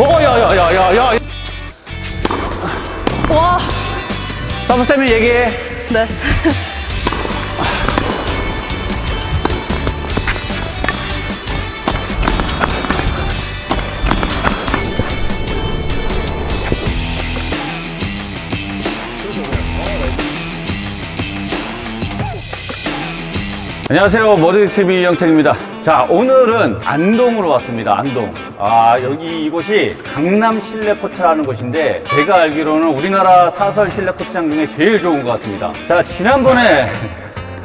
어, 야, 야, 야, 야, 야. 와, 서브쌤이 얘기해. 네. 안녕하세요. 머리TV 영택입니다. 자, 오늘은 안동으로 왔습니다. 안동. 아, 여기 이곳이 강남 실내 코트라는 곳인데, 제가 알기로는 우리나라 사설 실내 코트장 중에 제일 좋은 것 같습니다. 자, 지난번에,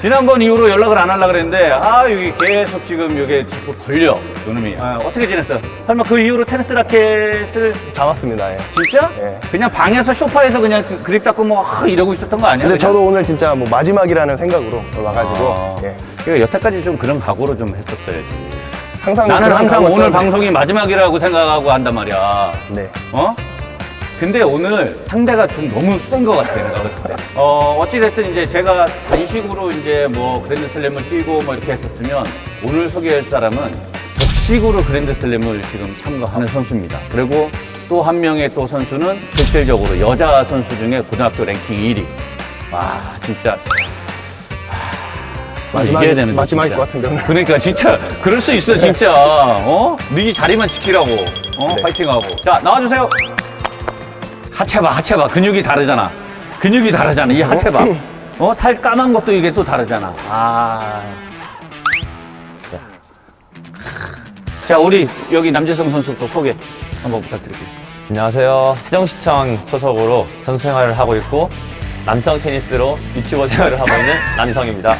지난번 이후로 연락을 안 하려고 그랬는데, 아, 여기 계속 지금 여기 자꾸 걸려. 요놈이. 아, 어떻게 지냈어? 설마 그 이후로 테니스 라켓을 잡았습니다. 예. 진짜? 예. 그냥 방에서 소파에서 그냥 그 그립 잡고 뭐 하, 이러고 있었던 거 아니야? 근데 그냥? 저도 오늘 진짜 뭐 마지막이라는 생각으로 와가지고 아. 예. 그러니까 여태까지 좀 그런 각오로 좀 했었어야지. 항상 나는 항상 오늘. 방송이 마지막이라고 생각하고 한단 말이야. 네. 어? 근데 오늘 상대가 좀 너무 센 것 같아, 내가 봤을 때. 어, 어찌됐든 이제 제가 단식으로 이제 뭐 그랜드 슬램을 뛰고 뭐 이렇게 했었으면 오늘 소개할 사람은 복식으로 그랜드 슬램을 지금 참가하는 선수입니다. 그리고 또 한 명의 또 선수는 실질적으로 여자 선수 중에 고등학교 랭킹 1위. 와, 진짜. 마지막- 이겨야 되는데, 마지막일 진짜. 것 같은데, 오늘. 그러니까 진짜 그럴 수 있어 진짜 어? 네 자리만 지키라고 어? 네. 파이팅하고 자 나와주세요 하체 봐 하체 봐. 근육이 다르잖아. 근육이 다르잖아. 이 하체 봐 어 살 까만 것도 이게 또 다르잖아. 아. 자. 자 우리 여기 남재성 선수 또 소개 한번 부탁드릴게요. 안녕하세요. 세종시청 소속으로 선수 생활을 하고 있고 남성 테니스로 유튜버 생활을 하고 있는 남성입니다.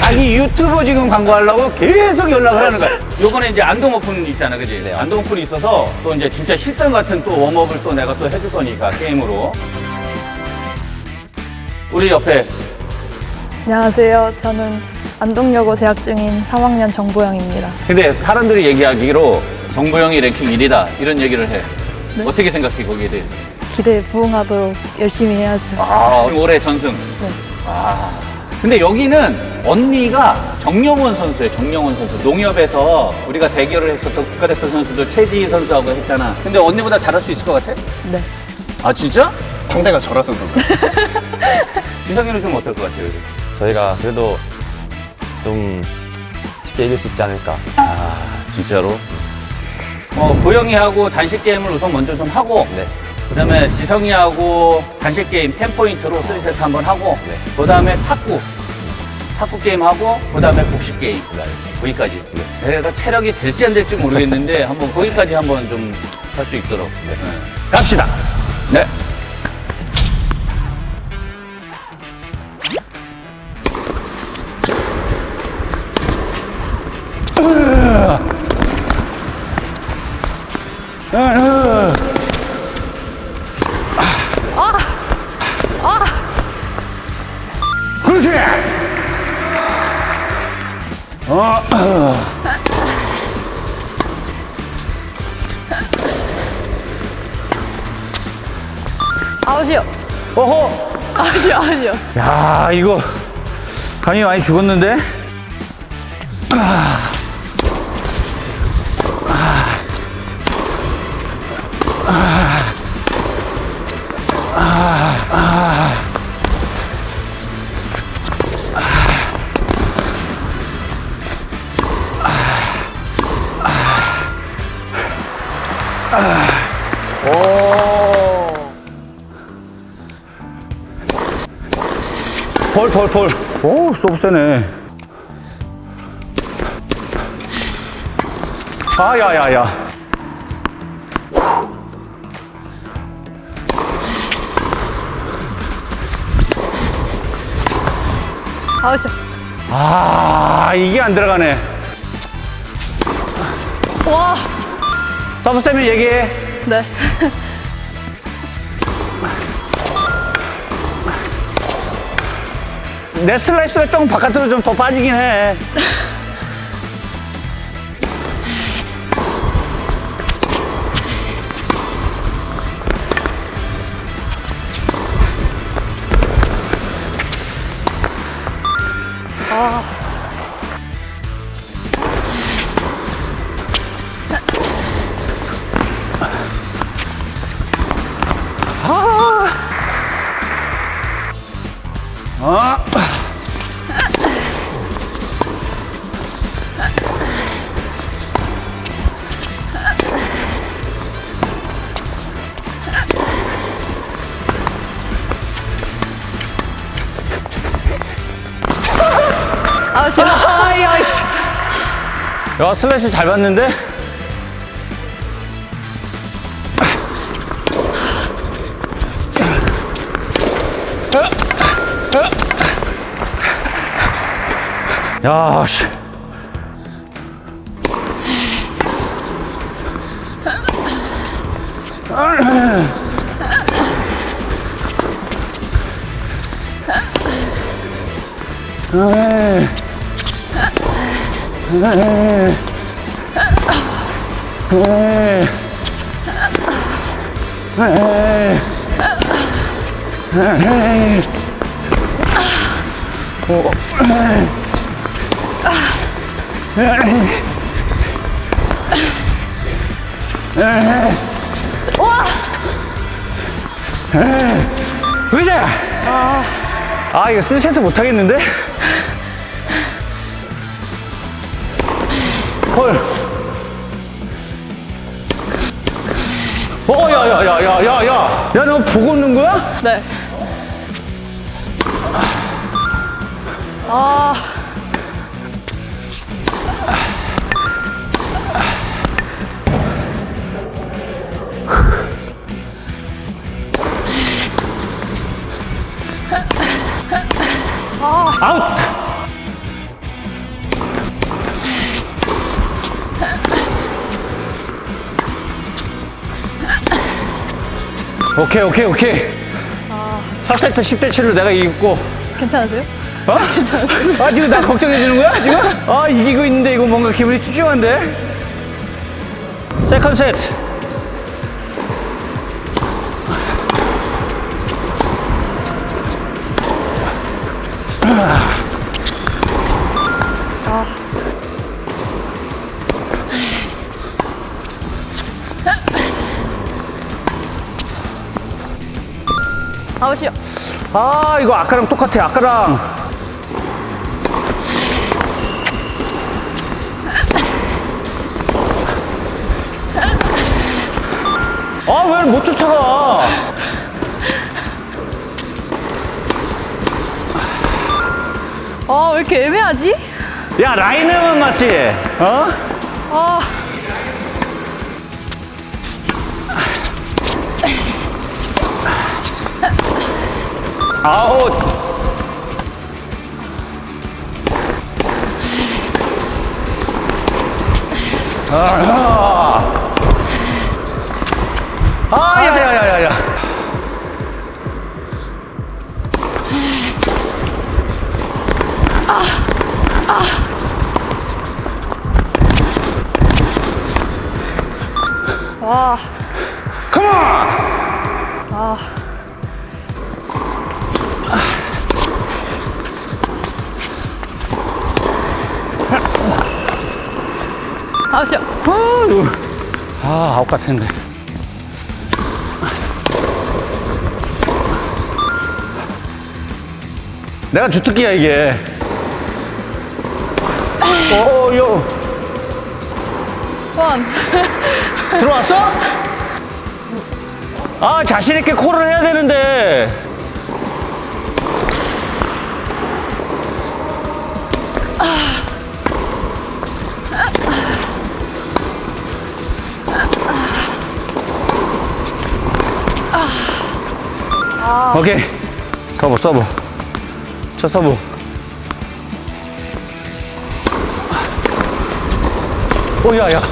자기 유튜브 지금 광고하려고 계속 연락을 하는 거야. 요번에 이제 안동 오픈 있잖아, 그지? 네. 안동 오픈이 있어서 또 이제 진짜 실전 같은 또 웜업을 또 내가 또 해줄 거니까, 게임으로. 우리 옆에 안녕하세요. 저는 안동여고 재학 중인 3학년 정보영입니다. 근데 사람들이 얘기하기로 정보영이 랭킹 1위다 이런 얘기를 해. 네. 어떻게 생각해 거기에 대해서? 기대에 부응하도록 열심히 해야죠. 아 올해 전승. 네. 아 근데 여기는 언니가 정영원 선수예요. 정영원 선수 농협에서 우리가 대결을 했었던 국가대표 선수들 최지희 선수하고 했잖아. 근데 언니보다 잘할 수 있을 것 같아? 네. 아 진짜? 상대가 저라서 그런가? 지성이는 좀 어떨 것 같아요? 여기? 저희가 그래도 좀 쉽게 이길 수 있지 않을까. 아 진짜로? 어 보영이하고 단식 게임을 우선 먼저 좀 하고 네. 그 다음에 지성이하고 단식 게임 10포인트로 3세트 한번 하고 네. 그 다음에 탁구. 탁구 게임 하고 그 다음에 복식 게임. 거기까지. 내가 체력이 될지 안 될지 모르겠는데 한번 거기까지 한번 좀 할 수 있도록. 네. 갑시다. 네 아웃이요. 어허 아웃이요, 아웃이요. 야 이거 감이 많이 죽었는데 오. 폴폴폴 오 서브 세네. 아 야 야 야. 아웃이요. 아 이게 안 들어가네. 와, 서브 쌤이 얘기해. 네. 내 슬라이스가 좀 바깥으로 좀 더 빠지긴 해 야 슬래시 잘 봤는데? 야 씨. 의자. 아 이거 스세트 못 하겠는데? 헐. 어, 야, 야, 야, 야, 야, 야. 야, 너 보고 있는 거야? 네. 아, 아웃! 오케이, 오케이, 오케이. 첫 세트 10대 7로 내가 이겼고. 괜찮으세요? 어? 아, 지금 나 걱정해 주는 거야, 지금? 아, 이기고 있는데 이거 뭔가 기분이 찝찝한데? 세컨 세트. 아웃이요. 아, 이거 아까랑 똑같아, 아까랑. 아, 왜 못 쫓아가? 아, 왜 이렇게 애매하지? 야, 라인에만 맞지? 어? 아, 아웃. 아, 아, 야, 야, 야, 야, 야. 와, 컴온! 아. 아웃이요. 아, 아웃 같았는데. 내가 주특기야, 이게. 어, 요. 원. 들어왔어? 아, 자신있게 콜을 해야 되는데. 오케이. 서브, 서브. 첫 서브. 오, 야, 야.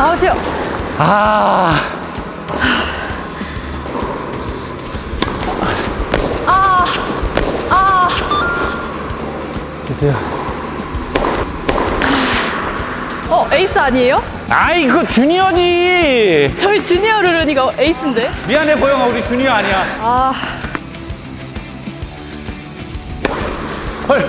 아웃이요. 아. 아, 에이스 아니에요? 아이, 그거 주니어지. 저희 주니어 르르니가 에이스인데? 미안해, 보영아. 우리 주니어 아니야. 아, 헐.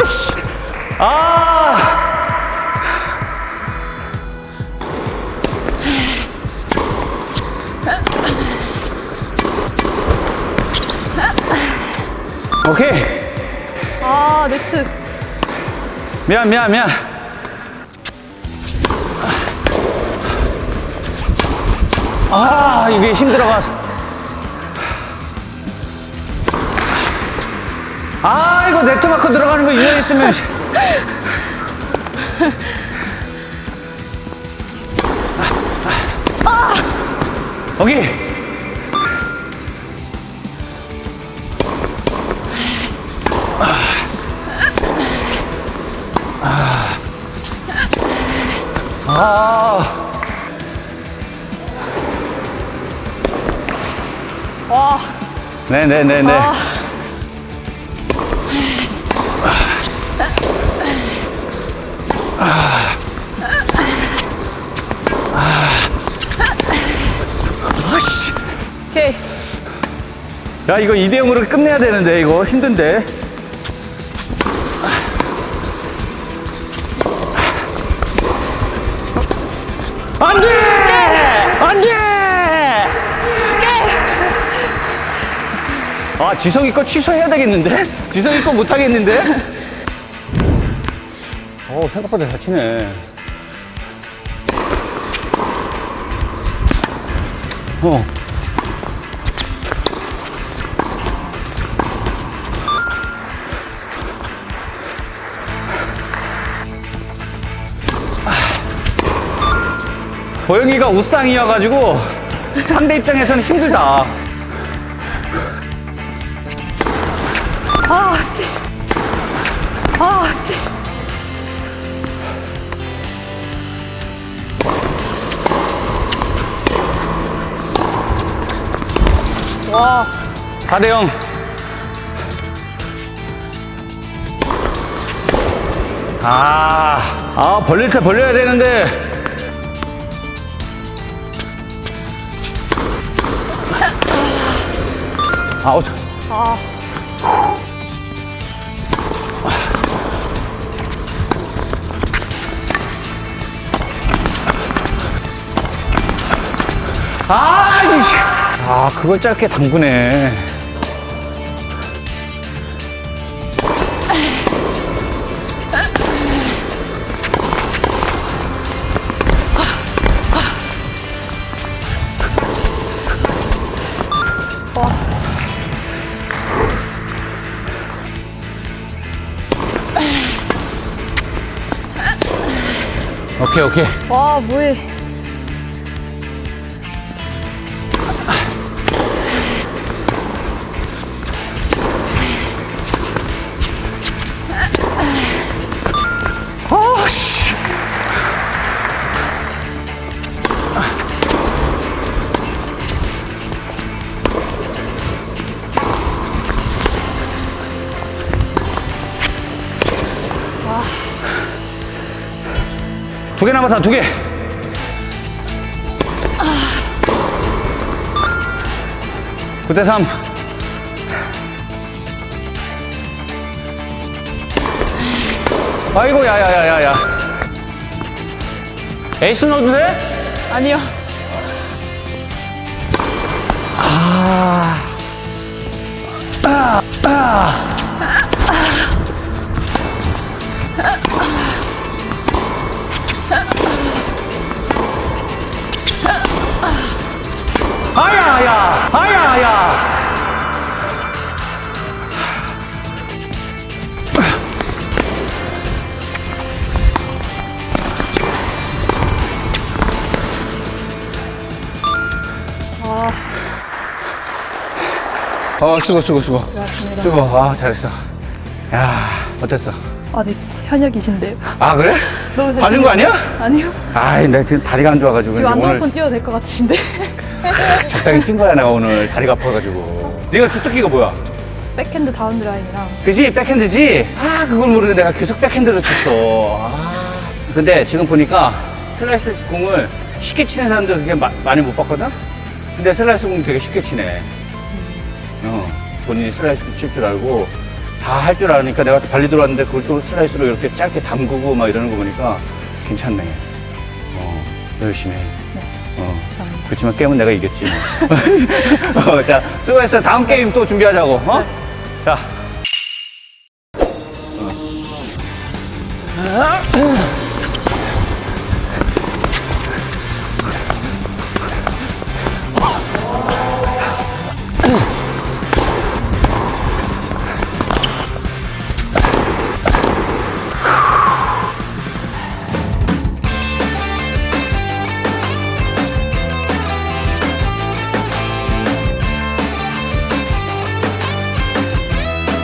아씨. 아. 오케이. 아, 네트. 미안, 미안, 미안. 아, 이게 힘들어가서. 아, 이거 네트마크 들어가는 거 이해했으면. 여기. 아. 와, 네네네네. 아. 오케이. 야, 이거 2대 0으로 끝내야 되는데, 이거 힘든데. 아, 지성이 거 취소해야 되겠는데? 지성이 거 못하겠는데? 어, 생각보다 잘 치네. 어. 보영이가 우상이어가지고 상대 입장에서는 힘들다. 와, 4대 0. 아, 아, 벌릴 때 벌려야 되는데. 아웃. 아. 아, 이씨. 아, 그걸 짧게 담그네. 오케이, 오케이. 와, 뭐해. 남았어, 두 개. 구 대 삼. 아이고, 야, 야, 야, 야, 야. 에이스 넣어도 돼? 아니요. 아 야야! 아야야! 어, 수고, 수고, 수고. 수고. 아, 잘했어. 야, 어땠어? 아직 현역이신데요. 아, 그래? 너무 잘 받은 거 아니야? 아니요. 아이, 나 지금 다리가 안 좋아가지고. 지금 안정폰 뛰어도 될 것 같으신데. 적당히 뛴 거야, 나 오늘. 다리가 아파가지고. 네가 주특기가 뭐야? 백핸드 다운드라인이랑. 그지? 백핸드지? 아, 그걸 모르고 내가 계속 백핸드로 쳤어. 아. 근데 지금 보니까 슬라이스 공을 쉽게 치는 사람들 그렇게 마- 많이 못 봤거든? 근데 슬라이스 공 되게 쉽게 치네. 어, 본인이 슬라이스 칠줄 알고 다 할 줄 아니까 내가 발리 들어왔는데 그걸 또 슬라이스로 이렇게 짧게 담그고 막 이러는 거 보니까 괜찮네. 어, 열심히 해. 어, 감사합니다. 그렇지만 게임은 내가 이겼지. 뭐. 어, 자, 수고했어. 다음 게임 또 준비하자고. 어? 자. 어.